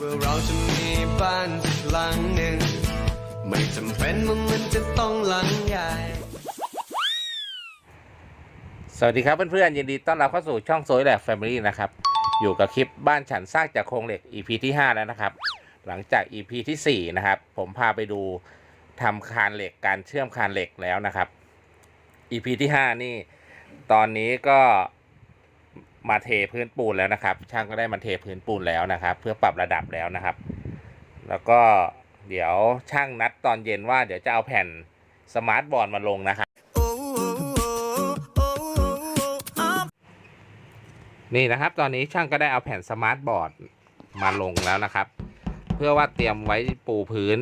ว่าเราจะมีบ้านสักหลังหนึ่งไม่จำเป็นว่ามันจะต้องหลังใหญ่ สวัสดีครับเพื่อนๆยินดีต้อนรับเข้าสู่ช่องโซยแหลกแฟมิลี่นะครับ อยู่กับคลิปบ้านฉันสร้างจากโครงเหล็ก EP ที่ 5 แล้วนะครับ หลังจาก EP ที่ 4 นะครับ ผมพาไปดูทำคานเหล็กการเชื่อมคานเหล็กแล้วนะครับ EP ที่ 5 นี่ ตอนนี้ก็ มาเทพื้นปูนแล้วนะครับ ช่างก็ได้มาเทพื้นปูนแล้วนะครับ เพื่อปรับระดับแล้วนะครับ แล้วก็เดี๋ยวช่างนัดตอนเย็นว่าเดี๋ยวจะเอาแผ่นสมาร์ทบอร์ดมาลงนะครับ นี่นะครับ ตอนนี้ช่างก็ได้เอาแผ่นสมาร์ทบอร์ดมาลงแล้วนะครับ เพื่อว่าเตรียมไว้ปูพื้น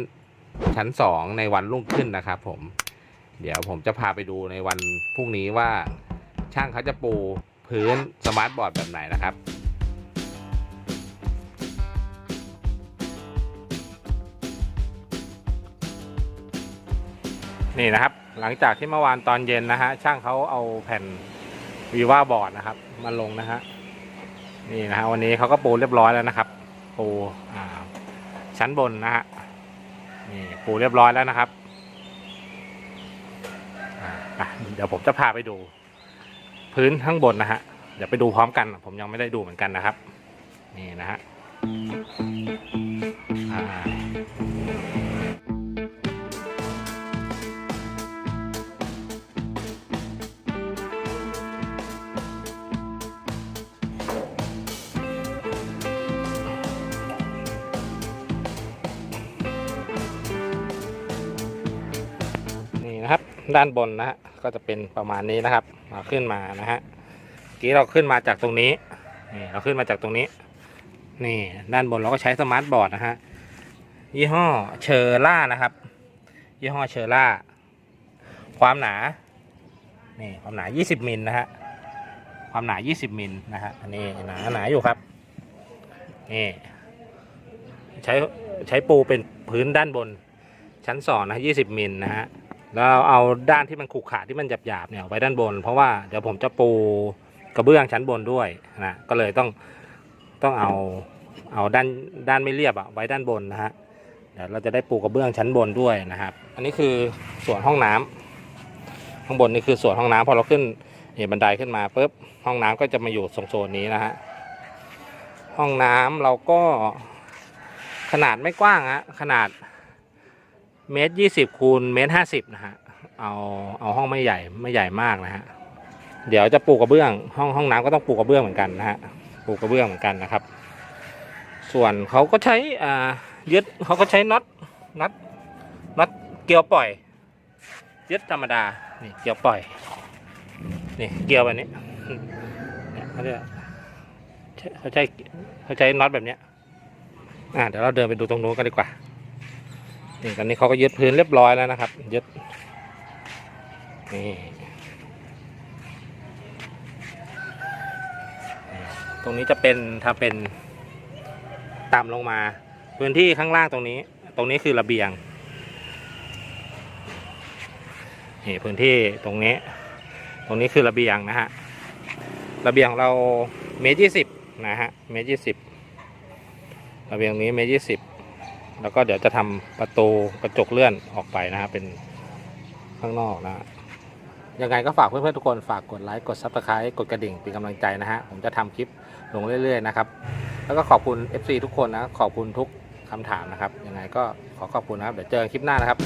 ชั้น 2 ในวันรุ่งขึ้นนะครับ ผม เดี๋ยวผมจะพาไปดูในวันพรุ่งนี้ว่าช่างเขาจะปู พื้นสมาร์ทบอร์ดแบบไหนนะครับนี่นะครับหลังจากที่เมื่อวานตอนเย็นนะฮะช่างเขาเอาแผ่นวีว่าบอร์ดนะครับ มาลงนะฮะนี่นะฮะวันนี้เขาก็ปูเรียบร้อยแล้วนะครับ ปูชั้นบนนะฮะนี่ปูเรียบร้อยแล้วนะครับเดี๋ยวผมจะพาไปดู พื้นข้างบนนะฮะ เดี๋ยวไปดูพร้อมกัน ผมยังไม่ได้ดูเหมือนกันนะครับ นี่นะฮะ นะครับ ด้านบนนะฮะก็จะเป็นประมาณนี้นะครับมาขึ้นมานะฮะกี้เราขึ้นมาจากตรงนี้นี่เราขึ้นมาจากตรงนี้ นี่ด้านบนเราก็ใช้สมาร์ทบอร์ดนะฮะยี่ห้อเชอร่านะครับ ยี่ห้อเชอร่า ความหนา นี่ความหนา 20มิลนะฮะความหนา 20มิลนะฮะอันนี้หนาหนาอยู่ครับนี่ใช้ใช้ปูเป็นพื้นด้านบนชั้นสองนะยี่สิบมิลนะฮะ แล้วเอาด้านที่มันขรุขระที่มันหยาบๆเนี่ยไว้ด้านบน เพราะว่าเดี๋ยวผมจะปูกระเบื้องชั้นบนด้วยนะก็เลยต้องต้องเอาเอาด้านด้านไม่เรียบอะไว้ด้านบนนะฮะเดี๋ยวเราจะได้ปูกระเบื้องชั้นบนด้วยนะครับ อันนี้คือส่วนห้องน้ำข้างบนนี่คือส่วนห้องน้ำพอเราขึ้นเนี่ยบันไดขึ้นมาปุ๊บห้องน้ำก็จะมาอยู่ตรงโซนนี้นะฮะห้องน้ำเราก็ขนาดไม่กว้างฮะขนาด เมตรยี่สิบคูณเมตรห้าสิบนะฮะ เอาเอาห้องไม่ใหญ่ไม่ใหญ่มากนะฮะ เดี๋ยวจะปูกระเบื้อง ห้องห้องน้ำก็ต้องปูกระเบื้องเหมือนกันนะฮะ ปูกระเบื้องเหมือนกันนะครับ ส่วนเขาก็ใช้อ่ายึดเขาก็ใช้น็อตน็อตน็อตเกลียวปล่อยยึดธรรมดา นี่เกลียวปล่อย นี่เกลียวแบบนี้เนี่ยเขาเรียกเขาใช้เขาใช้น็อตแบบเนี้ยอ่าเดี๋ยวเราเดินไปดูตรงนู้นกันดีกว่า นี่ตอนนี้เขาก็ยึดพื้นเรียบร้อยแล้วนะครับ ยึดนี่ตรงนี้จะเป็นถ้าเป็นต่ำลงมา พื้นที่ข้างล่างตรงนี้ ตรงนี้คือระเบียงนี่พื้นที่ตรงนี้ ตรงนี้คือระเบียงนะฮะระเบียงเราเมตรยี่สิบนะฮะเมตรยี่สิบระเบียงนี้เมตรยี่สิบ แล้วก็เดี๋ยวจะทำประตูกระจกเลื่อนออกไปนะครับเป็นข้างนอกนะฮะยังไงก็ฝากเพื่อนๆทุกคนฝากกดไลค์กดซับสไครต์กดกระดิ่งเป็นกำลังใจนะฮะ ผมจะทำคลิปลงเรื่อยๆนะครับ แล้วก็ขอบคุณ FC ทุกคนนะ ขอบคุณทุกคำถามนะครับ ยังไงก็ขอขอบคุณนะครับ เดี๋ยวเจอกันคลิปหน้านะครับ